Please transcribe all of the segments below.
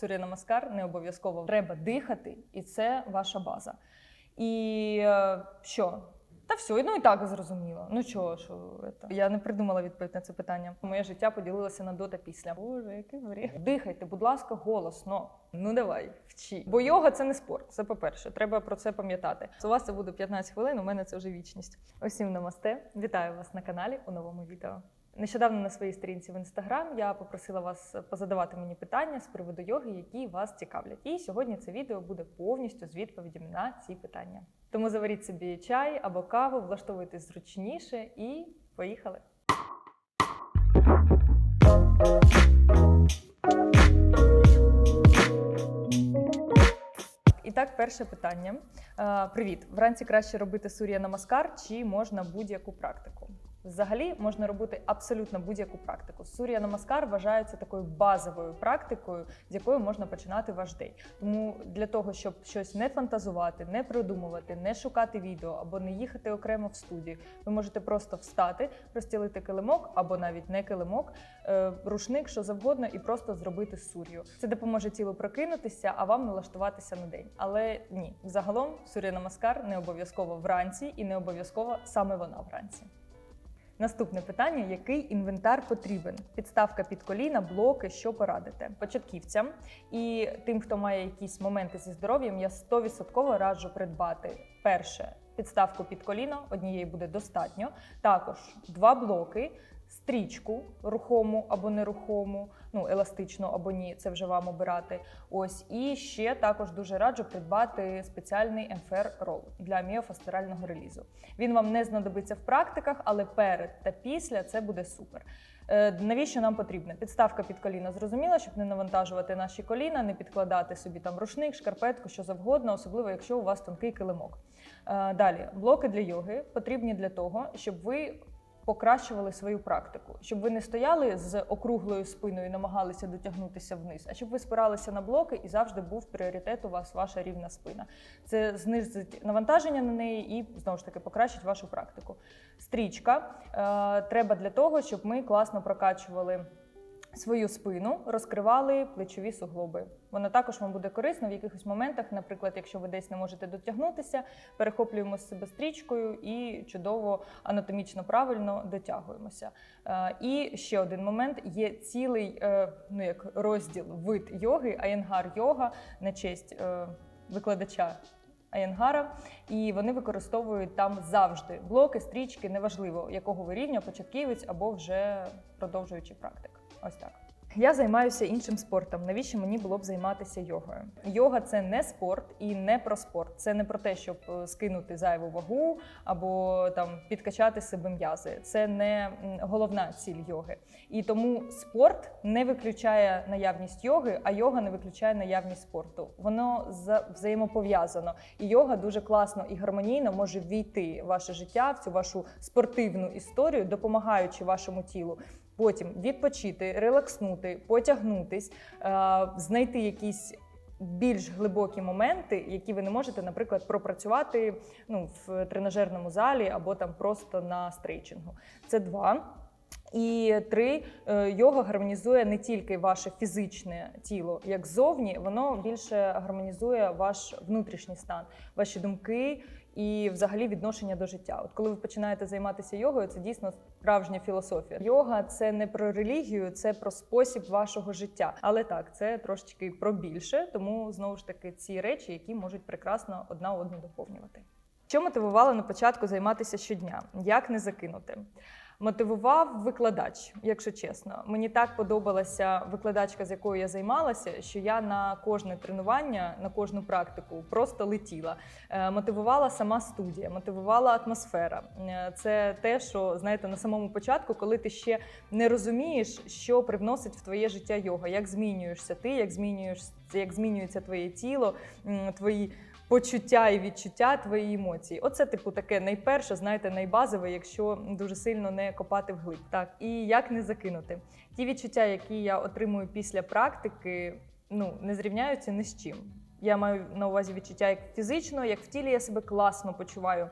Сурya Намаскар не обов'язково треба дихати, і це ваша база. І е, що? Та все, ну і так зрозуміло. Ну чого, що це? Я не придумала відповідь на це питання. Моє життя поділилося на до та після. Боже, який бред. Дихайте, будь ласка, голосно. Ну давай, вчи. Бо йога це не спорт. Це по-перше, треба про це пам'ятати. У вас це буде 15 хвилин, у мене це вже вічність. Усім намасте. Вітаю вас на каналі у новому відео. Нещодавно на своїй сторінці в інстаграм я попросила вас позадавати мені питання з приводу йоги, які вас цікавлять. І сьогодні це відео буде повністю з відповідями на ці питання. Тому заваріть собі чай або каву, влаштовуйтесь зручніше і поїхали. І так, перше питання. Е, Привіт! Вранці краще робити сур'я намаскар чи можна будь-яку практику? Взагалі можна робити абсолютно будь-яку практику. Сур'я намаскар вважається такою базовою практикою, з якої можна починати ваш день. Тому для того, щоб щось не фантазувати, не придумувати, не шукати відео або не їхати окремо в студію, ви можете просто встати, розстілити килимок або навіть не килимок, е, рушник, що завгодно, і просто зробити сур'ю. Це допоможе тілу прокинутися, а вам налаштуватися на день. Але ні, загалом сур'я намаскар не обов'язково вранці і не обов'язково саме вона вранці. Наступне питання: який інвентар потрібен? Підставка під коліна, блоки, що порадите? Початківцям і тим, хто має якісь моменти зі здоров'ям, я 100% раджу придбати перше підставку під коліно, однієї буде достатньо. Також два блоки, стрічку рухому або нерухому, ну еластичну або ні, це вже вам обирати. Ось і ще також дуже раджу придбати спеціальний МФР рол для міофастерального релізу. Він вам не знадобиться в практиках, але перед та після це буде супер. Е, Навіщо нам потрібна? Підставка під коліна зрозуміла, щоб не навантажувати наші коліна, не підкладати собі там рушник, шкарпетку, що завгодно, особливо якщо у вас тонкий килимок. Е, Далі блоки для йоги потрібні для того, щоб ви покращували свою практику, щоб ви не стояли з округлою спиною і намагалися дотягнутися вниз, а щоб ви спиралися на блоки і завжди був пріоритет у вас ваша рівна спина. Це знизить навантаження на неї і знову ж таки покращить вашу практику. Стрічка е, треба для того, щоб ми класно прокачували. Свою спину розкривали плечові суглоби. Вона також вам буде корисна в якихось моментах. Наприклад, якщо ви десь не можете дотягнутися, перехоплюємо з себе стрічкою і чудово анатомічно правильно дотягуємося. Е, І ще один момент: є цілий е, ну як розділ вид йоги, аєнгар йога на честь е, викладача. Аєнгара, і вони використовують там завжди блоки, стрічки, неважливо якого ви рівня, початківець або вже продовжуючий практик. Ось так. Я займаюся іншим спортом. Навіщо мені було б займатися йогою? Йога це не спорт і не про спорт. Це не про те, щоб е, скинути зайву вагу або там підкачати себе м'язи. Це не головна ціль йоги. І тому спорт не виключає наявність йоги, а йога не виключає наявність спорту. Воно за- взаємопов'язано. І йога дуже класно і гармонійно може ввійти в ваше життя, в цю вашу спортивну історію, допомагаючи вашому тілу. Потім відпочити, релакснути, потягнутись, е, знайти якісь більш глибокі моменти, які ви не можете, наприклад, пропрацювати ну, в тренажерному залі або там просто на стрейчингу. Це два. І три е, йога гармонізує не тільки ваше фізичне тіло, як зовні, воно більше гармонізує ваш внутрішній стан, ваші думки і взагалі відношення до життя. От коли ви починаєте займатися йогою, це дійсно справжня філософія. Йога це не про релігію, це про спосіб вашого життя. Але так, це трошечки про більше, тому знову ж таки ці речі, які можуть прекрасно одна одну доповнювати. Що мотивувало на початку займатися щодня? Як не закинути? Мотивував викладач, якщо чесно. Мені так подобалася викладачка, з якою я займалася, що я на кожне тренування, на кожну практику просто летіла. Е, Мотивувала сама студія, мотивувала атмосфера. Е, Це те, що знаєте, на самому початку, коли ти ще не розумієш, що привносить в твоє життя йога, як змінюєшся ти, як змінюєшся, як змінюється твоє тіло, твої почуття і відчуття твої емоції. Оце, типу, таке найперше, знаєте, найбазове, якщо дуже сильно не копати вглиб. Так, і як не закинути. Ті відчуття, які я отримую після практики, ну не зрівняються ні з чим. Я маю на увазі відчуття як фізично, як в тілі я себе класно почуваю.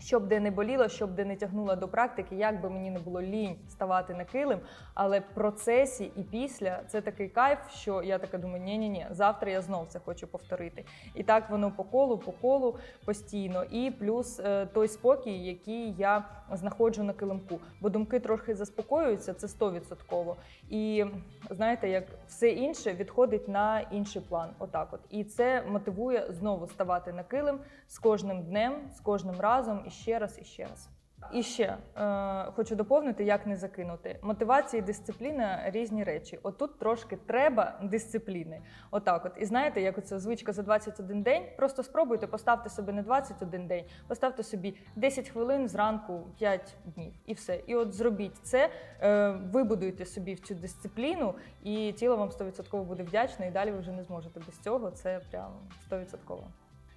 Щоб де не боліло, щоб де не тягнула до практики, як би мені не було лінь ставати на килим, але в процесі і після це такий кайф, що я така думаю, ні ні ні завтра я знов це хочу повторити. І так воно по колу, по колу постійно. І плюс е, той спокій, який я знаходжу на килимку. Бо думки трохи заспокоюються, це 100%. І знаєте, як все інше відходить на інший план. Отак, от і це мотивує знову ставати на килим з кожним днем, з кожним разом і ще раз, і ще раз. І ще е, хочу доповнити, як не закинути. Мотивація і дисципліна різні речі. Отут трошки треба дисципліни. Отак, от. І знаєте, як оця звичка за 21 день. Просто спробуйте, поставте собі не 21 день, поставте собі 10 хвилин зранку, 5 днів, і все. І от зробіть це, е, вибудуйте собі в цю дисципліну, і тіло вам 100% буде вдячне, і далі ви вже не зможете без цього. Це прям 100%.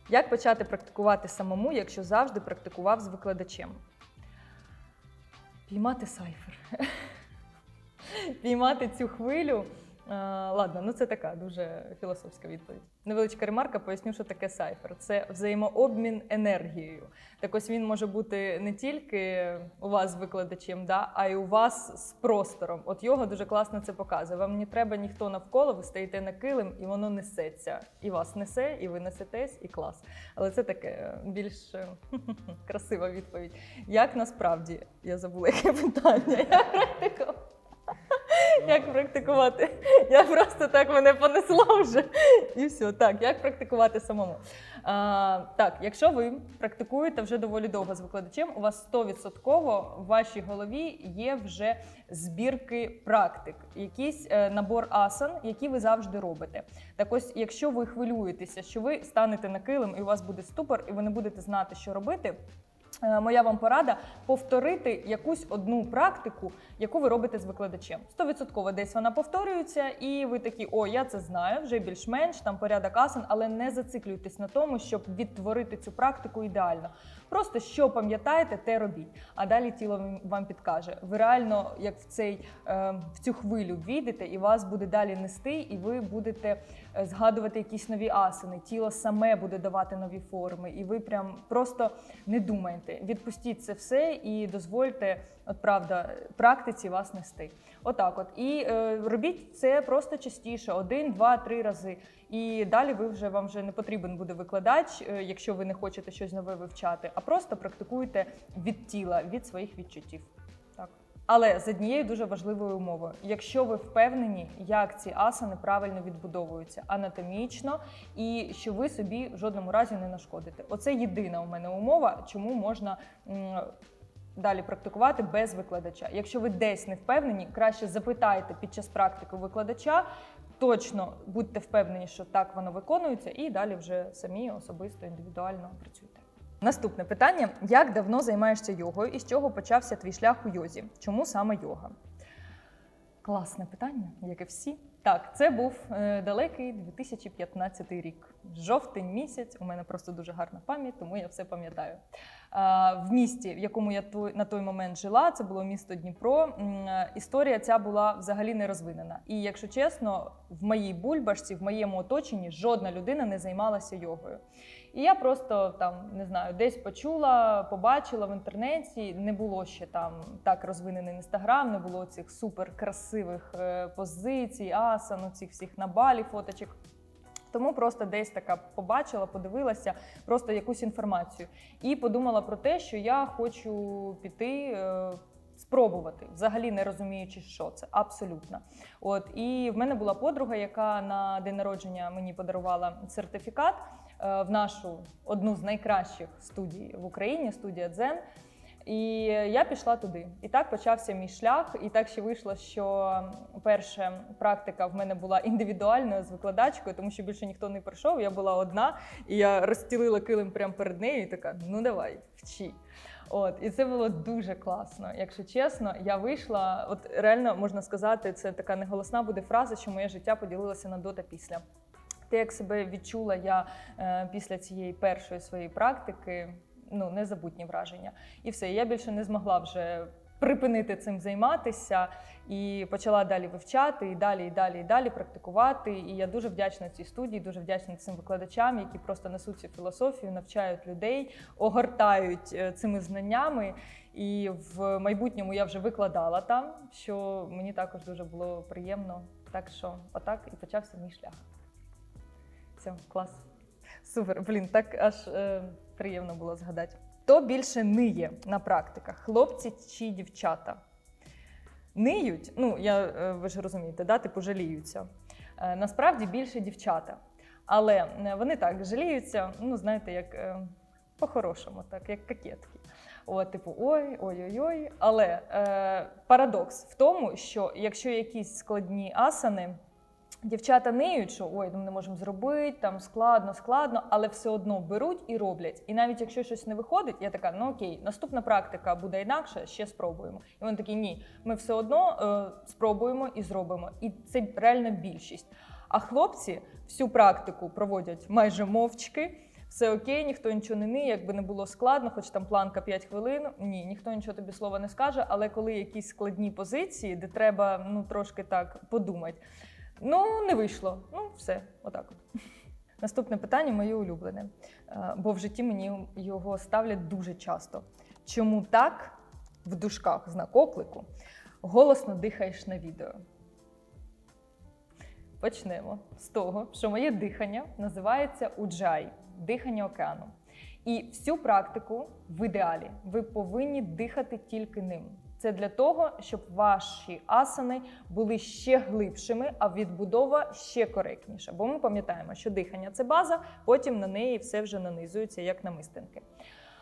Як почати практикувати самому, якщо завжди практикував з викладачем? Піймати сайфер. Піймати цю хвилю. Е, ладно, ну це така дуже філософська відповідь. Невеличка ремарка, поясню, що таке сайфер. Це взаємообмін енергією. Так ось він може бути не тільки у вас з викладачем, да, а й у вас з простором. От його дуже класно це показує. Вам не треба ніхто навколо, ви стоїте на килим, і воно несеться. І вас несе, і ви несетесь, і клас. Але це таке е, більш е, красива відповідь. Як насправді я забула, яке питання. Я практикувала. Як практикувати? Я просто так мене понесла вже. І все. Так, як практикувати самому? А, так, якщо ви практикуєте вже доволі довго з викладачем, у вас 100% в вашій голові є вже збірки практик, якийсь е, набор асан, які ви завжди робите. Так ось, якщо ви хвилюєтеся, що ви станете на килим і у вас буде ступор, і ви не будете знати, що робити. Е, Моя вам порада повторити якусь одну практику, яку ви робите з викладачем. Стовідсотково десь вона повторюється, і ви такі, о, я це знаю, вже більш-менш там порядок асан, але не зациклюйтесь на тому, щоб відтворити цю практику ідеально. Просто що пам'ятаєте, те робіть. А далі тіло вам- підкаже. Ви реально, як в цей е, в цю хвилю війдете, і вас буде далі нести, і ви будете е, згадувати якісь нові асани. Тіло саме буде давати нові форми, і ви прям просто не думайте. Відпустіть це все і дозвольте, от правда, практиці вас нести. Отак, от і е, робіть це просто частіше, один, два, три рази. І далі ви вже вам вже не потрібен буде викладач, е, якщо ви не хочете щось нове вивчати, а просто практикуйте від тіла, від своїх відчуттів. Так. Але з однією дуже важливою умовою: якщо ви впевнені, як ці асани правильно відбудовуються анатомічно, і що ви собі в жодному разі не нашкодите. Оце єдина у мене умова, чому можна. Далі практикувати без викладача. Якщо ви десь не впевнені, краще запитайте під час практики викладача. Точно будьте впевнені, що так воно виконується, і далі вже самі особисто індивідуально працюйте. Наступне питання: як давно займаєшся йогою і з чого почався твій шлях у йозі? Чому саме йога? Класне питання, як і всі. Так, це був е, далекий 2015 рік. Жовтень місяць. У мене просто дуже гарна пам'ять, тому я все пам'ятаю. В місті, в якому я на той момент жила, це було місто Дніпро. е, Історія ця була взагалі не розвинена. І якщо чесно, в моїй бульбашці, в моєму оточенні жодна людина не займалася йогою. І я просто там не знаю, десь почула, побачила в інтернеті. Не було ще там так розвинений інстаграм, не було цих супер красивих е, позицій, асан, цих всіх на балі фоточок. Тому просто десь така побачила, подивилася просто якусь інформацію і подумала про те, що я хочу піти. Спробувати, взагалі не розуміючи, що це абсолютно. От і в мене була подруга, яка на день народження мені подарувала сертифікат е, в нашу одну з найкращих студій в Україні, студія Дзен. І я пішла туди. І так почався мій шлях. І так ще вийшло, що перша практика в мене була індивідуальною з викладачкою, тому що більше ніхто не прийшов. Я була одна, і я розстілила килим прямо перед нею і така: ну давай, вчи. От, і це було дуже класно. Якщо чесно, я вийшла. От реально можна сказати, це така неголосна буде фраза, що моє життя поділилося на до та після. Те, як себе відчула я е, після цієї першої своєї практики, ну незабутні враження. І все, я більше не змогла вже припинити цим займатися і почала далі вивчати, і далі, і далі, і далі практикувати. І я дуже вдячна цій студії, дуже вдячна цим викладачам, які просто несуть цю філософію, навчають людей, огортають е, цими знаннями. І в майбутньому я вже викладала там, що мені також дуже було приємно. Так що, отак і почався мій шлях. Все, клас. Супер, блін, так аж е, приємно було згадати. Хто більше ниє на практиках, хлопці чи дівчата? Ниють, ну я е, ви ж розумієте, да, типу жаліються. Е, насправді більше дівчата. Але е, вони так жаліються, ну знаєте, як по-хорошому, так, як кокетки. От, типу, ой, ой-ой-ой. Але е, парадокс в тому, що якщо якісь складні асани, дівчата ниють, що ой, ну не можемо зробити, там складно, складно, але все одно беруть і роблять. І навіть якщо щось не виходить, я така, ну окей, наступна практика буде інакше, ще спробуємо. І вони такі, ні, ми все одно е, спробуємо і зробимо. І це реальна більшість. А хлопці всю практику проводять майже мовчки. Все окей, ніхто нічого не ниє, якби не було складно, хоч там планка 5 хвилин. Ні, ніхто нічого тобі слова не скаже. Але коли якісь складні позиції, де треба ну трошки так подумати, ну не вийшло. Ну все, отак. Наступне питання моє улюблене, Е, бо в житті мені його ставлять дуже часто. Чому так в дужках знак оклику голосно дихаєш на відео? Почнемо з того, що моє дихання називається уджай дихання океану. І всю практику в ідеалі ви повинні дихати тільки ним. Це для того, щоб ваші асани були ще глибшими, а відбудова ще коректніша. Бо ми пам'ятаємо, що дихання це база, потім на неї все вже нанизується як намистинки.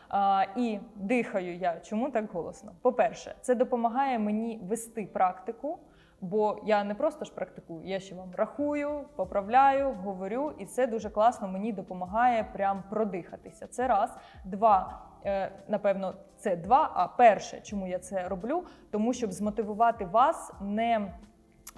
А, і дихаю я чому так голосно? По-перше, це допомагає мені вести практику, бо я не просто ж практикую, я ще вам рахую, поправляю, говорю, і це дуже класно мені допомагає прям продихатися. Це раз. Два. е, Напевно, це два. А перше, чому я це роблю, тому щоб змотивувати вас не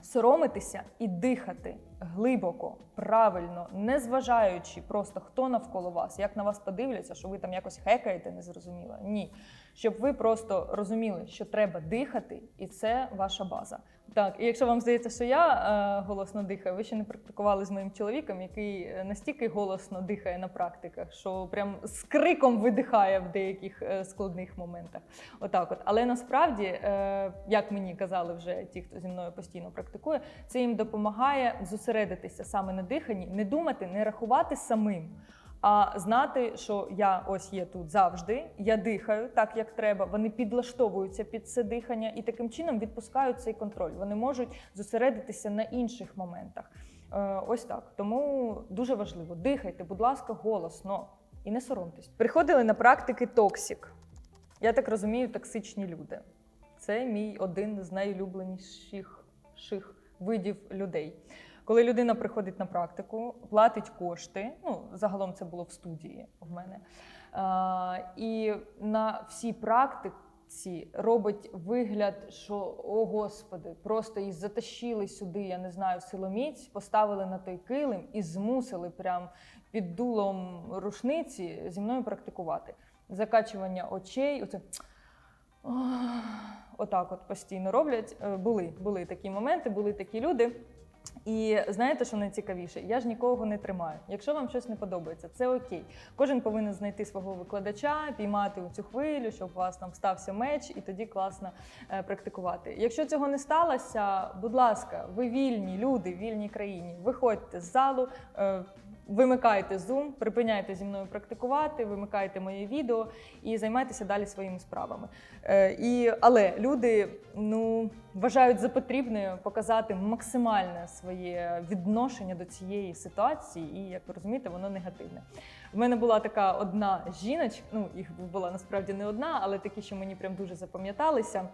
соромитися і дихати глибоко, правильно, не зважаючи просто хто навколо вас, як на вас подивляться, що ви там якось хекаєте, незрозуміло. Ні. Щоб ви просто розуміли, що треба дихати, і це ваша база. Так, і якщо вам здається, що я е, голосно дихаю, ви ще не практикували з моїм чоловіком, який е, настільки голосно дихає на практиках, що прям з криком видихає в деяких е, складних моментах. Отак, от. Але насправді, е, як мені казали вже ті, хто зі мною постійно практикує, це їм допомагає зосередитися саме на диханні, не думати, не рахувати самим. А знати, що я ось є тут завжди, я дихаю так, як треба. Вони підлаштовуються під це дихання і таким чином відпускають цей контроль. Вони можуть зосередитися на інших моментах. Е, Ось так. Тому дуже важливо. Дихайте, будь ласка, голосно і не соромтесь. Приходили на практики токсік. Я так розумію, токсичні люди. Це мій один з найулюбленіших видів людей. Коли людина приходить на практику, платить кошти, ну загалом це було в студії в мене. А, і на всій практиці робить вигляд, що о господи, просто її затащили сюди, я не знаю, силоміць, поставили на той килим і змусили прям під дулом рушниці зі мною практикувати. Закачування очей, оце. Отак от постійно роблять. Е, Були, були такі моменти, були такі люди. І знаєте, що найцікавіше? Я ж нікого не тримаю. Якщо вам щось не подобається, це окей. Кожен повинен знайти свого викладача, піймати у цю хвилю, щоб у вас там стався меч, і тоді класно е, практикувати. Якщо цього не сталося, будь ласка, ви вільні люди в вільній країні. Виходьте з залу. Вимикайте Zoom, припиняйте зі мною практикувати, вимикайте моє відео і займайтеся далі своїми справами. Е, і, але люди ну, вважають за потрібне показати максимальне своє відношення до цієї ситуації, і як ви розумієте, воно негативне. В мене була така одна жіночка, ну їх була насправді не одна, але такі, що мені прям дуже запам'яталися.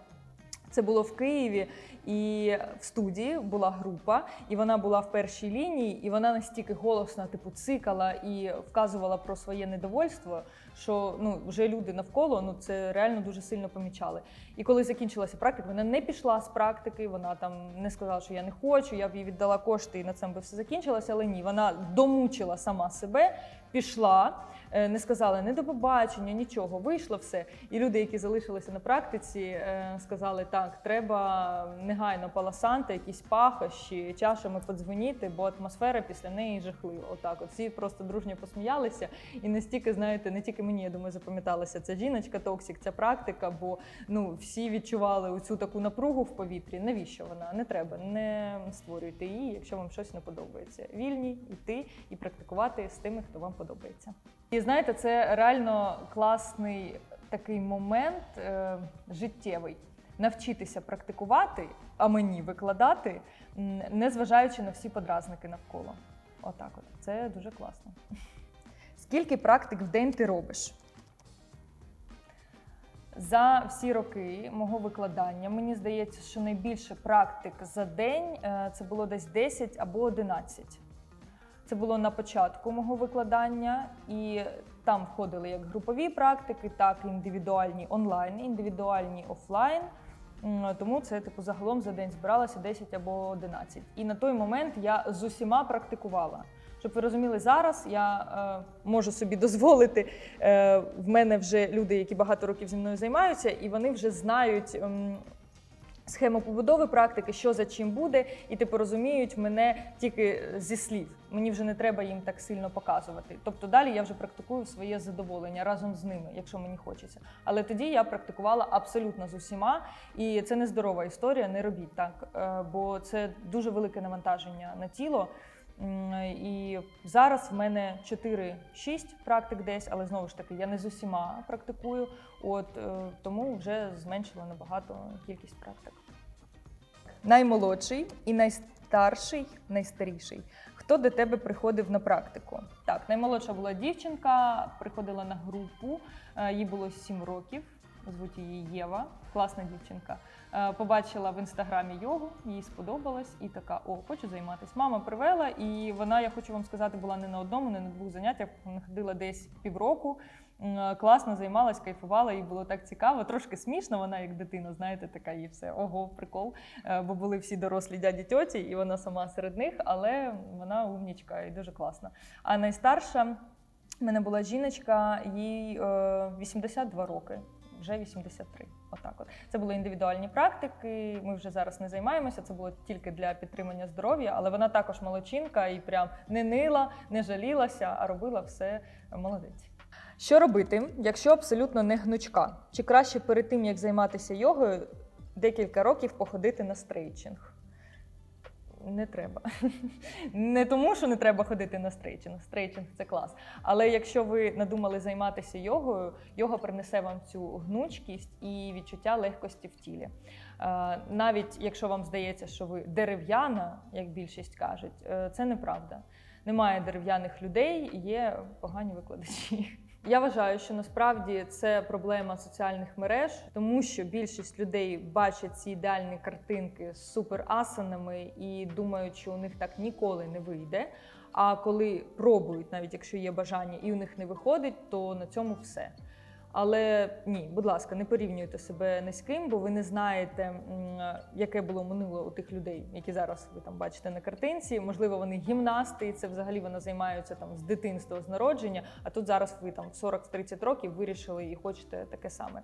Це було в Києві, і в студії була група, і вона була в першій лінії, і вона настільки голосно типу цикала і вказувала про своє недовольство, що ну вже люди навколо ну це реально дуже сильно помічали. І коли закінчилася практика, вона не пішла з практики, вона там не сказала, що я не хочу, я б їй віддала кошти, і на цьому би все закінчилося. Але ні, вона домучила сама себе, пішла. Е, не сказали не до побачення, нічого. Вийшло все. І люди, які залишилися на практиці, е, сказали: так, треба негайно паласанти, якісь пахощі, чашами подзвоніти, бо атмосфера після неї жахлива. Отак, от всі просто дружньо посміялися. І не стільки, знаєте, не тільки мені, я думаю, запам'яталася ця жіночка, токсик, ця практика, бо ну всі відчували оцю таку напругу в повітрі. Навіщо вона? Не треба, не створюйте її, якщо вам щось не подобається. Вільні йти і практикувати з тими, хто вам подобається. І знаєте, це реально класний такий момент е, життєвий. Навчитися практикувати, а мені викладати, незважаючи на всі подразники навколо. Отак, от це дуже класно. Скільки практик в день ти робиш? За всі роки мого викладання мені здається, що найбільше практик за день е, це було десь 10 або 11. Це було на початку мого викладання, і там входили як групові практики, так і індивідуальні онлайн, індивідуальні офлайн. Тому це типу загалом за день збиралося 10 або 11. І на той момент я з усіма практикувала. Щоб ви розуміли, зараз я е, можу собі дозволити. Е, в мене вже люди, які багато років зі мною займаються, і вони вже знають. ем, Схему побудови практики, що за чим буде, і типу розуміють мене тільки зі слів. Мені вже не треба їм так сильно показувати. Тобто далі я вже практикую своє задоволення разом з ними, якщо мені хочеться. Але тоді я практикувала абсолютно з усіма, і це не здорова історія. Не робіть так, е, бо це дуже велике навантаження на тіло. І зараз в мене 4-6 практик десь, але знову ж таки я не з усіма практикую. От е, тому вже зменшила набагато кількість практик. Наймолодший і найстарший, найстаріший. Хто до тебе приходив на практику? Так, наймолодша була дівчинка, приходила на групу, е, їй було 7 років. Звуть її Єва, класна дівчинка. Е, Побачила в інстаграмі йогу, їй сподобалось, і така: о, хочу займатися. Мама привела, і вона, я хочу вам сказати, була не на одному, не на двох заняттях. Ходила десь півроку. Е, Класно займалась, кайфувала, їй було так цікаво. Трошки смішно, вона як дитина, знаєте, така їй все ого, прикол. Е, Бо були всі дорослі дяді тьоті, і вона сама серед них, але вона умнічка і дуже класна. А найстарша в мене була жіночка, їй е, 82 роки. Вже 83. Отак, от це були індивідуальні практики. Ми вже зараз не займаємося. Це було тільки для підтримання здоров'я, але вона також молодчинка і прям не нила, не жалілася, а робила все молодець. Що робити, якщо абсолютно не гнучка? Чи краще перед тим як займатися йогою, декілька років походити на стрейчинг? Не треба. Не тому, що не треба ходити на стрейчинг. Стрейчинг це клас. Але якщо ви надумали займатися йогою, йога принесе вам цю гнучкість і відчуття легкості в тілі. Е, Навіть якщо вам здається, що ви дерев'яна, як більшість кажуть, е, це неправда. Немає дерев'яних людей, є погані викладачі. Я вважаю, що насправді це проблема соціальних мереж, тому що більшість людей бачать ці ідеальні картинки з суперасанами і думають, що у них так ніколи не вийде. А коли пробують, навіть якщо є бажання, і у них не виходить, то на цьому все. Але ні, будь ласка, не порівнюйте себе ні з ким, бо ви не знаєте, яке було минуле у тих людей, які зараз ви там бачите на картинці. Можливо, вони гімнасти, і це взагалі вони займаються там з дитинства, з народження. А тут зараз ви там в 40-30 років вирішили і хочете таке саме.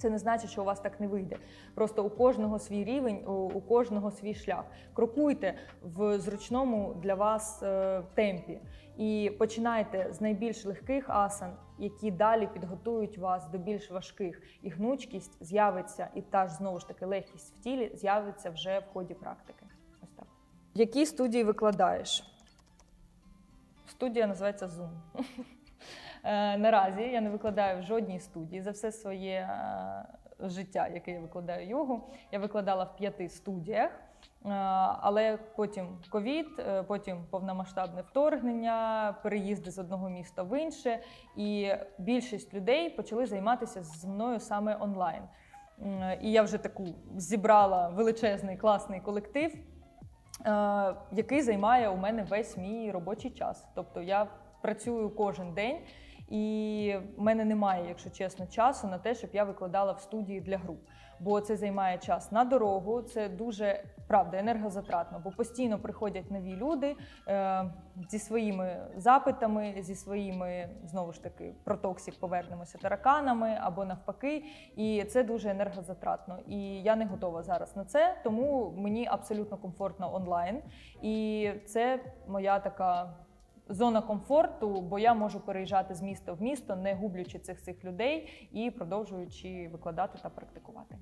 Це не значить, що у вас так не вийде. Просто у кожного свій рівень, у, кожного свій шлях. Крокуйте в зручному для вас е, темпі і починайте з найбільш легких асан, які далі підготують вас до більш важких. І гнучкість з'явиться, і та ж знову ж таки легкість в тілі з'явиться вже в ході практики. Ось так. В якій студії викладаєш? Студія називається Zoom. Е, Наразі я не викладаю в жодній студії за все своє е, життя, яке я викладаю йогу. Я викладала в п'яти студіях. Е, Але потім ковід, потім повномасштабне вторгнення, переїзди з одного міста в інше, і більшість людей почали займатися зі мною саме онлайн. І я вже таку зібрала величезний класний колектив, який займає у мене весь мій робочий час. Тобто я працюю кожен день, і в мене немає, якщо чесно, часу на те, щоб я викладала в студії для груп. Бо це займає час на дорогу, це дуже правда енергозатратно, бо постійно приходять нові люди е, зі своїми запитами, зі своїми знову ж таки про токсик повернемося тараканами або навпаки. І це дуже енергозатратно. І я не готова зараз на це, тому мені абсолютно комфортно онлайн. І це моя така. Зона комфорту, бо я можу переїжджати з міста в місто, не гублячи цих цих людей і продовжуючи викладати та практикувати.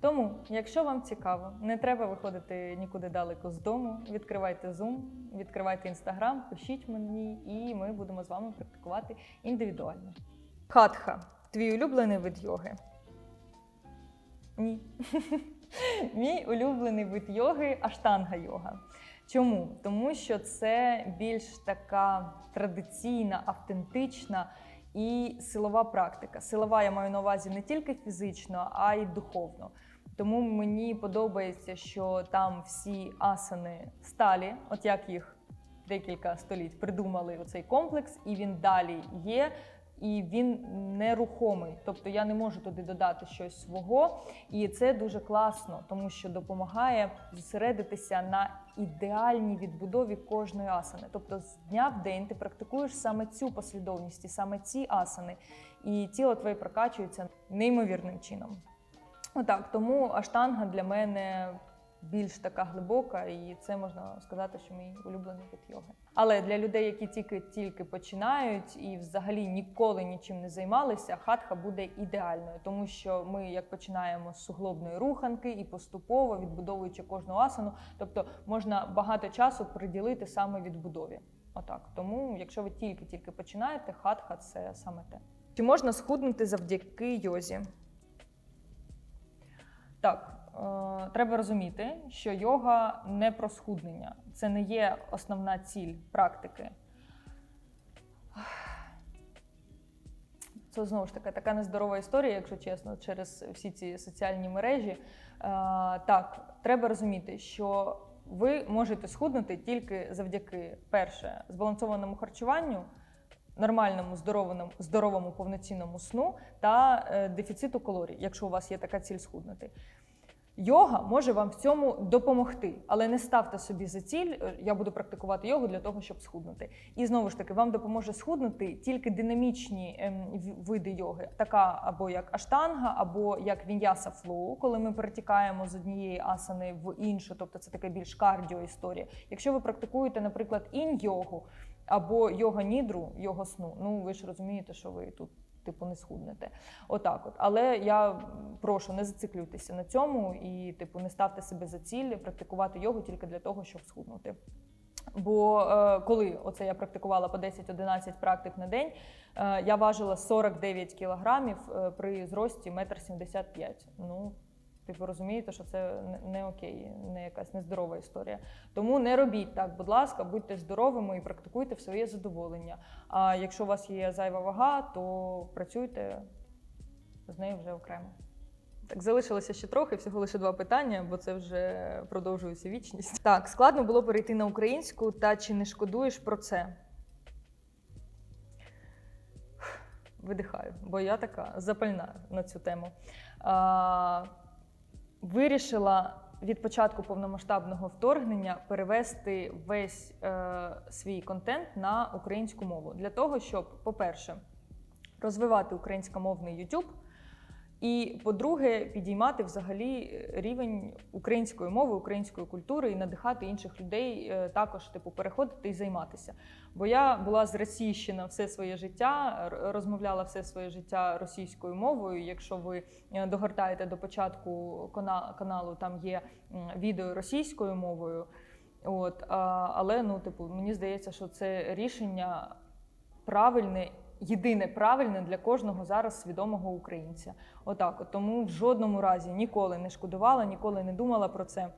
Тому, якщо вам цікаво, не треба виходити нікуди далеко з дому. Відкривайте Zoom, відкривайте Instagram, пишіть мені, і ми будемо з вами практикувати індивідуально. Хатха твій улюблений вид йоги? Ні. Мій улюблений вид йоги аштанга йога. Чому? Тому що це більш така традиційна, автентична і силова практика. Силова я маю на увазі не тільки фізично, а й духовно. Тому мені подобається, що там всі асани сталі, от як їх декілька століть придумали оцей комплекс, і він далі є. І він нерухомий, тобто я не можу туди додати щось свого, і це дуже класно, тому що допомагає зосередитися на ідеальній відбудові кожної асани. Тобто з дня в день ти практикуєш саме цю послідовність і саме ці асани, і тіло твоє прокачується неймовірним чином. Отак, тому аштанга для мене більш така глибока, і це можна сказати, що мій улюблений вид йоги. Але для людей, які тільки тільки починають і взагалі ніколи нічим не займалися, хатха буде ідеальною, тому що ми як починаємо з суглобної руханки і поступово відбудовуючи кожну асану, тобто можна багато часу приділити саме відбудові. Отак, тому, якщо ви тільки-тільки починаєте, хатха це саме те. Чи можна схуднути завдяки йозі? Так, треба розуміти, що йога не про схуднення. Це не є основна ціль практики. Це знову ж таки така нездорова історія, якщо чесно, через всі ці соціальні мережі. Е, так, треба розуміти, що ви можете схуднути тільки завдяки перше збалансованому харчуванню нормальному здоровому, здоровому повноцінному сну та е, дефіциту калорій, якщо у вас є така ціль схуднути. Йога може вам в цьому допомогти, але не ставте собі за ціль, е, я буду практикувати йогу для того, щоб схуднути. І знову ж таки, вам допоможе схуднути тільки динамічні ем, види йоги, така або як аштанга, або як віньяса флоу, коли ми перетікаємо з однієї асани в іншу, тобто це така більш кардіо історія. Якщо ви практикуєте, наприклад, інь-йогу або йога нідру, йога сну, ну ви ж розумієте, що ви тут. Типу, не схуднете. Отак от. Але я прошу, не зациклюйтеся на цьому і, типу, не ставте себе за ціль практикувати йогу тільки для того, щоб схуднути. Бо е, коли оце я практикувала по 10-11 практик на день, е, я важила 49 кілограмів е, при зрості 1,75 м. Ну, типу, розумієте, що це не, окей, не якась нездорова історія. Тому не робіть так, будь ласка, будьте здоровими і практикуйте в своє задоволення. А якщо у вас є зайва вага, то працюйте з нею вже окремо. Так, залишилося ще трохи, всього лише два питання, бо це вже продовжується вічність. Так, складно було перейти на українську, та чи не шкодуєш про це? Видихаю, бо я така запальна на цю тему. А, вирішила від початку повномасштабного вторгнення перевести весь е, свій контент на українську мову для того, щоб, по-перше, розвивати українськомовний YouTube, і, по-друге, підіймати взагалі рівень української мови, української культури і надихати інших людей е, також, типу, переходити і займатися. Бо я була зросійщена все своє життя, розмовляла все своє життя російською мовою. Якщо ви е, догортаєте до початку кана- каналу, там є відео російською мовою. От, але ну, типу, мені здається, що це рішення правильне, єдине правильне для кожного зараз свідомого українця. Отак, от тому в жодному разі ніколи не шкодувала, ніколи не думала про це.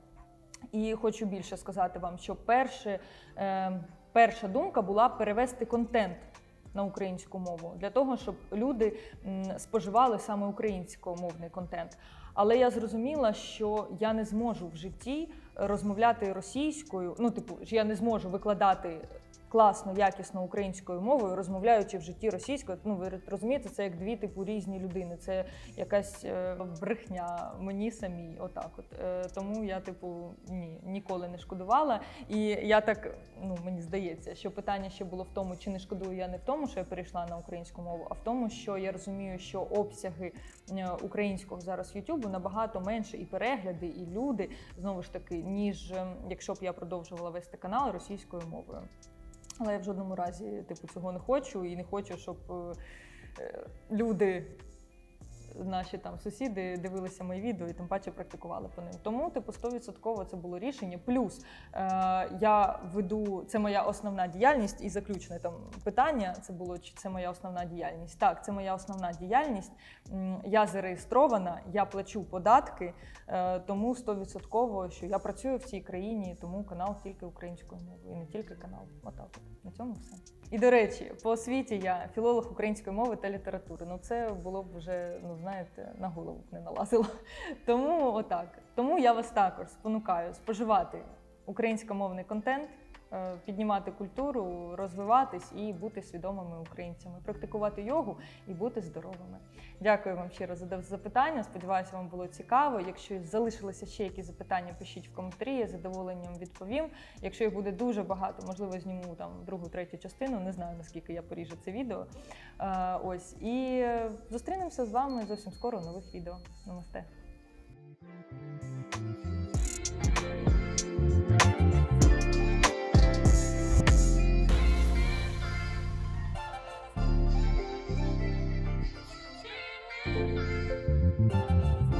І хочу більше сказати вам, що перше, е, перша думка була перевести контент на українську мову для того, щоб люди споживали саме українськомовний контент. Але я зрозуміла, що я не зможу в житті розмовляти російською. Ну, типу, я не зможу викладати класно, якісно українською мовою, розмовляючи в житті російською. Ну ви розумієте, це як дві типу різні людини. Це якась е, брехня мені самій. Отак, от Е, тому я, типу, ні, ніколи не шкодувала. І я так, ну мені здається, що питання ще було в тому, чи не шкодую я не в тому, що я перейшла на українську мову, а в тому, що я розумію, що обсяги е, українського зараз Ютубу набагато менше і перегляди, і люди знову ж таки, ніж е, якщо б я продовжувала вести канал російською мовою. Але я в жодному разі типу цього не хочу і не хочу, щоб е, люди. Наші там сусіди дивилися мої відео і тим паче практикували по ним. Тому, типу, 100% це було рішення. Плюс е, я веду це моя основна діяльність, і заключне там питання це було чи це моя основна діяльність. Так, це моя основна діяльність. Я зареєстрована, я плачу податки, е, тому 100% що я працюю в цій країні, тому канал тільки українською мовою, і не тільки канал. Отак, на цьому все. І до речі, по освіті я філолог української мови та літератури. Ну це було б вже, ну знаєте, на голову не налазила. Тому отак. Тому я вас також спонукаю споживати українськомовний контент, піднімати культуру, розвиватись і бути свідомими українцями, практикувати йогу і бути здоровими. Дякую вам щиро за запитання. Сподіваюся, вам було цікаво. Якщо залишилися ще якісь запитання, пишіть в коментарі. Я з задоволенням відповім. Якщо їх буде дуже багато, можливо, зніму там другу, третю частину. Не знаю наскільки я поріжу це відео. Е, Ось і зустрінемося з вами зовсім скоро у нових відео. Намасте.